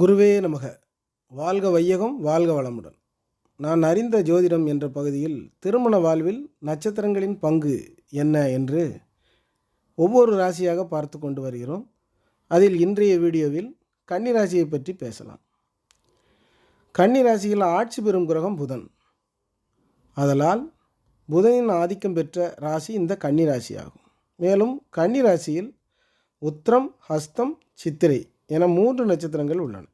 குருவே நமக வாழ்க வையகம் வாழ்க வளமுடன். நான் அறிந்த ஜோதிடம் என்ற பகுதியில் திருமண வாழ்வில் நட்சத்திரங்களின் பங்கு என்ன என்று ஒவ்வொரு ராசியாக பார்த்து கொண்டு வருகிறோம். அதில் இன்றைய வீடியோவில் கன்னி ராசியை பற்றி பேசலாம். கன்னி ராசியில் ஆட்சி பெறும் கிரகம் புதன். அதலால் புதனின் ஆதிக்கம் பெற்ற ராசி இந்த கன்னி ராசி ஆகும் மேலும் கன்னி ராசியில் உத்திரம் ஹஸ்தம் சித்திரை என மூன்று நட்சத்திரங்கள் உள்ளன.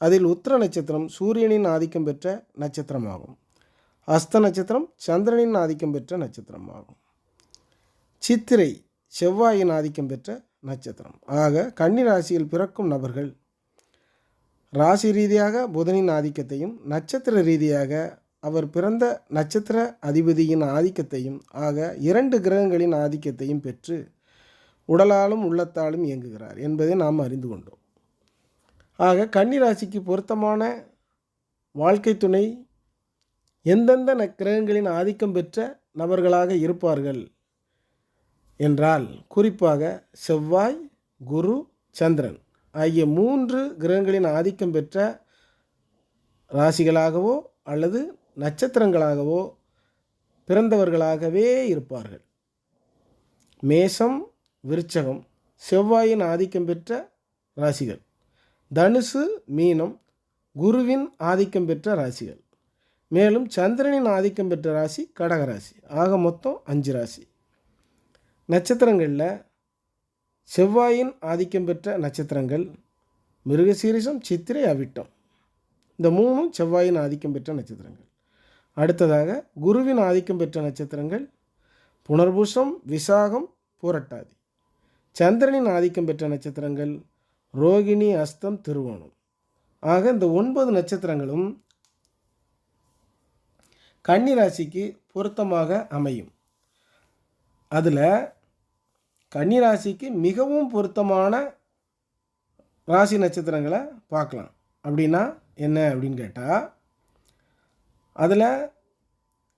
அதில் உத்திர நட்சத்திரம் சூரியனின் ஆதிக்கம் பெற்ற நட்சத்திரமாகும். அஸ்த நட்சத்திரம் சந்திரனின் ஆதிக்கம் பெற்ற நட்சத்திரமாகும். சித்திரை செவ்வாயின் ஆதிக்கம் பெற்ற நட்சத்திரம். ஆக கன்னி ராசியில் பிறக்கும் நபர்கள் ராசி ரீதியாக புதனின் ஆதிக்கத்தையும் நட்சத்திர ரீதியாக அவர் பிறந்த நட்சத்திர அதிபதியின் ஆதிக்கத்தையும் ஆக இரண்டு கிரகங்களின் ஆதிக்கத்தையும் பெற்று உடலாலும் உள்ளத்தாலும் இயங்குகிறார் என்பதை நாம் அறிந்து கொண்டோம். ஆக கன்னி ராசிக்கு பொருத்தமான வாழ்க்கை துணை எந்தெந்த கிரகங்களின் ஆதிக்கம் பெற்ற நபர்களாக இருப்பார்கள் என்றால் குறிப்பாக செவ்வாய் குரு சந்திரன் ஆகிய மூன்று கிரகங்களின் ஆதிக்கம் பெற்ற ராசிகளாகவோ அல்லது நட்சத்திரங்களாகவோ பிறந்தவர்களாகவே இருப்பார்கள். மேஷம் விருச்சகம் செவ்வாயின் ஆதிக்கம் பெற்ற ராசிகள். தனுசு மீனம் குருவின் ஆதிக்கம் பெற்ற ராசிகள். மேலும் சந்திரனின் ஆதிக்கம் பெற்ற ராசி கடகராசி ஆக மொத்தம் அஞ்சு ராசி. நட்சத்திரங்களில் செவ்வாயின் ஆதிக்கம் பெற்ற நட்சத்திரங்கள் மிருகசீரிசம் சித்திரை அவிட்டம். இந்த மூணும் செவ்வாயின் ஆதிக்கம் பெற்ற நட்சத்திரங்கள். அடுத்ததாக குருவின் ஆதிக்கம் பெற்ற நட்சத்திரங்கள் புனர்பூசம் விசாகம் பூரட்டாதி. சந்திரனின் ஆதிக்கம் பெற்ற நட்சத்திரங்கள் ரோகிணி அஸ்தம் திருவோணம். ஆக இந்த ஒன்பது நட்சத்திரங்களும் கன்னி ராசிக்கு பொருத்தமாக அமையும். அதில் கன்னி ராசிக்கு மிகவும் பொருத்தமான ராசி நட்சத்திரங்களை பார்க்கலாம். அப்படின்னா என்ன அப்படின்னு கேட்டால் அதில்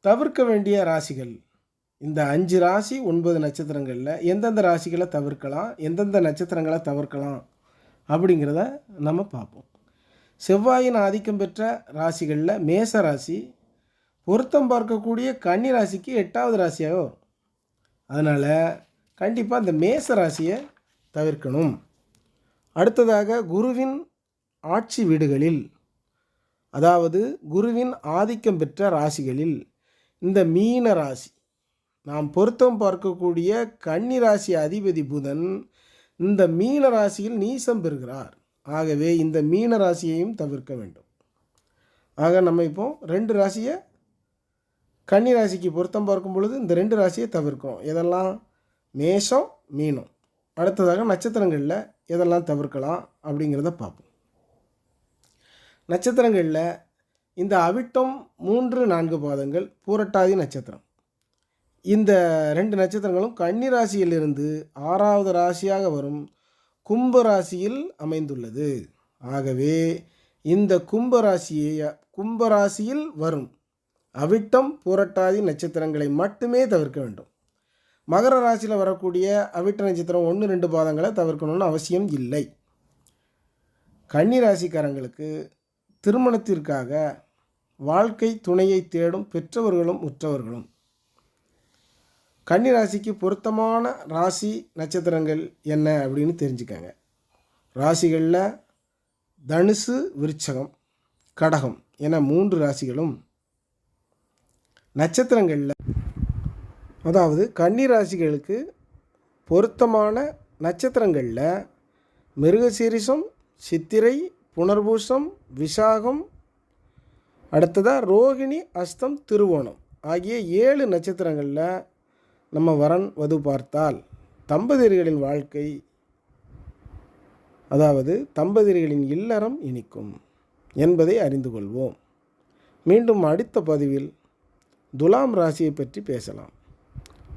தவிர்க்க வேண்டிய ராசிகள் இந்த அஞ்சு ராசி ஒன்பது நட்சத்திரங்களில் எந்தெந்த ராசிகளை தவிர்க்கலாம் எந்தெந்த நட்சத்திரங்களை தவிர்க்கலாம் அப்படிங்கிறத நம்ம பார்ப்போம். செவ்வாயின் ஆதிக்கம் பெற்ற ராசிகளில் மேச ராசி பொருத்தம் பார்க்கக்கூடிய கன்னி ராசிக்கு எட்டாவது ராசியாக வரும். அதனால் கண்டிப்பாக இந்த மேச ராசியை தவிர்க்கணும். அடுத்ததாக குருவின் ஆட்சி வீடுகளில் அதாவது குருவின் ஆதிக்கம் பெற்ற ராசிகளில் இந்த மீன ராசி நாம் பொருத்தம் பார்க்கக்கூடிய கன்னி ராசி அதிபதி புதன் இந்த மீன ராசியில் நீசம் பெறுகிறார். ஆகவே இந்த மீன ராசியையும் தவிர்க்க வேண்டும். ஆக நம்ம இப்போ ரெண்டு ராசியை கன்னி ராசிக்கு பொருத்தம் பார்க்கும் பொழுது இந்த ரெண்டு ராசியை தவிர்க்கிறோம் எதெல்லாம்? மேஷம் மீனம். அடுத்ததாக நட்சத்திரங்களில் எதெல்லாம் தவிர்க்கலாம் அப்படிங்கிறத பார்ப்போம். நட்சத்திரங்களில் இந்த அவிட்டம் மூன்று நான்கு பாதங்கள் பூரட்டாதி நட்சத்திரம். இந்த ரெண்டு நட்சத்திரங்களும் கன்னி ராசியிலிருந்து ஆறாவது ராசியாக வரும் கும்ப ராசியில் அமைந்துள்ளது. ஆகவே இந்த கும்ப ராசியை கும்ப ராசியில் வரும் அவிட்டம் பூரட்டாதி நட்சத்திரங்களை மட்டுமே தவிர்க்க வேண்டும். மகர ராசியில் வரக்கூடிய அவிட்ட நட்சத்திரம் ஒன்று ரெண்டு பாதங்களை தவிர்க்கணும்னு அவசியம் இல்லை. கன்னி ராசிக்காரங்களுக்கு திருமணத்திற்காக வாழ்க்கை துணையை தேடும் பெற்றவர்களும் உற்றவர்களும் கன்னி ராசிக்கு பொருத்தமான ராசி நட்சத்திரங்கள் என்ன அப்படின்னு தெரிஞ்சுக்கங்க. ராசிகளில் தனுசு விருச்சகம் கடகம் என மூன்று ராசிகளும் நட்சத்திரங்களில். அதாவது கன்னி ராசிகளுக்கு பொருத்தமான நட்சத்திரங்களில் மிருகசீரிசம் சித்திரை புனர்பூசம் விசாகம் அடுத்ததாக ரோகிணி அஸ்தம் திருவோணம் ஆகிய ஏழு நட்சத்திரங்களில் நம்ம வரன் வது பார்த்தால் தம்பதியர்களின் வாழ்க்கை அதாவது தம்பதியர்களின் இல்லறம் இனிக்கும் என்பதை அறிந்து கொள்வோம். மீண்டும் அடுத்த பதிவில் துலாம் ராசியை பற்றி பேசலாம்.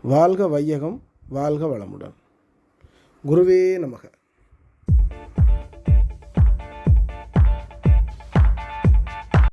வாழ்க வையகம் வாழ்க வளமுடன். குருவே நமக.